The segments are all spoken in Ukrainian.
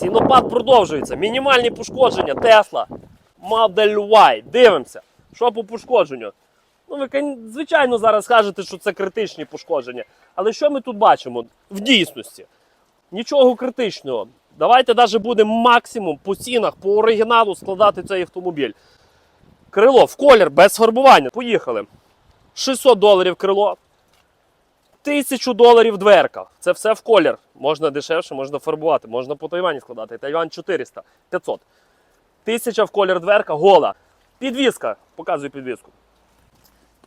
Цінопад продовжується. Мінімальні пошкодження. Tesla Model Y. Дивимося. Що по пошкодженню? Ну, ви, звичайно, зараз скажете, що це критичні пошкодження. Але що ми тут бачимо в дійсності? Нічого критичного. Давайте навіть будемо максимум по цінах, по оригіналу складати цей автомобіль. Крило в колір без фарбування. Поїхали. 600 доларів крило. 1000 доларів дверка. Це все в колір. Можна дешевше, можна фарбувати, можна по Тайвані складати. Тайвань 400, 500. 1000 в колір дверка, гола. Підвізка. Показую підвізку.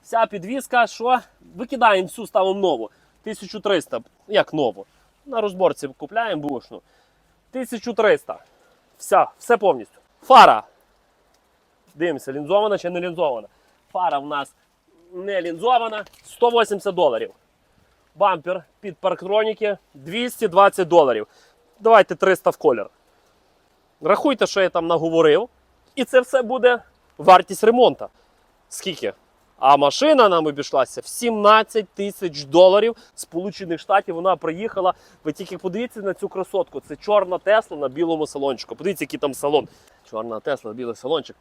Вся підвізка, що? Викидаємо всю, ставимо нову. 1300. Як нову? На розборці купляємо бушну. 1300. Вся, все повністю. Фара. Дивимося, лінзована чи не лінзована. Фара в нас не лінзована. 180 доларів. Бампер під парктроніки 220 доларів. Давайте 300 в колір. Рахуйте, що я там наговорив. І це все буде вартість ремонту. Скільки? А машина нам обійшлася в 17 тисяч доларів Сполучених Штатів. Вона приїхала. Ви тільки подивіться на цю красотку. Це чорна Тесла на білому салончику. Подивіться, який там салон. Чорна Тесла, білий салончик.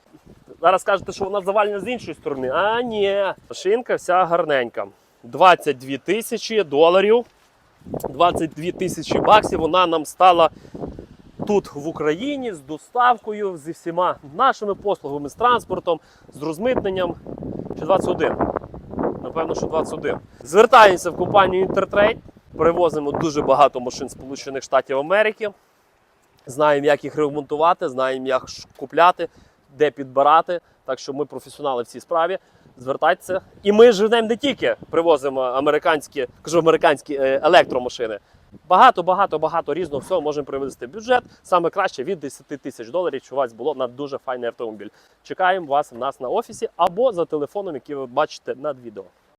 Зараз скажете, що вона завалена з іншої сторони. А ні, машинка вся гарненька. 22 тисячі доларів. 22 тисячі баксів. Вона нам стала тут в Україні з доставкою, зі всіма нашими послугами, з транспортом, з розмитненням. Чи 21? Напевно, що 21. Звертаємося в компанію Intertrade. Перевозимо дуже багато машин Сполучених Штатів Америки. Знаємо, як їх ремонтувати, знаємо, як купляти, де підбирати. Так що ми професіонали в цій справі. Звертайтеся. І ми живемо не тільки привозимо американські, кажу американські е, електромашини. Багато, багато, багато різного всього можемо привезти бюджет. Саме краще від 10 тисяч доларів, що у вас було на дуже файний автомобіль. Чекаємо вас в нас на офісі або за телефоном, який ви бачите над відео.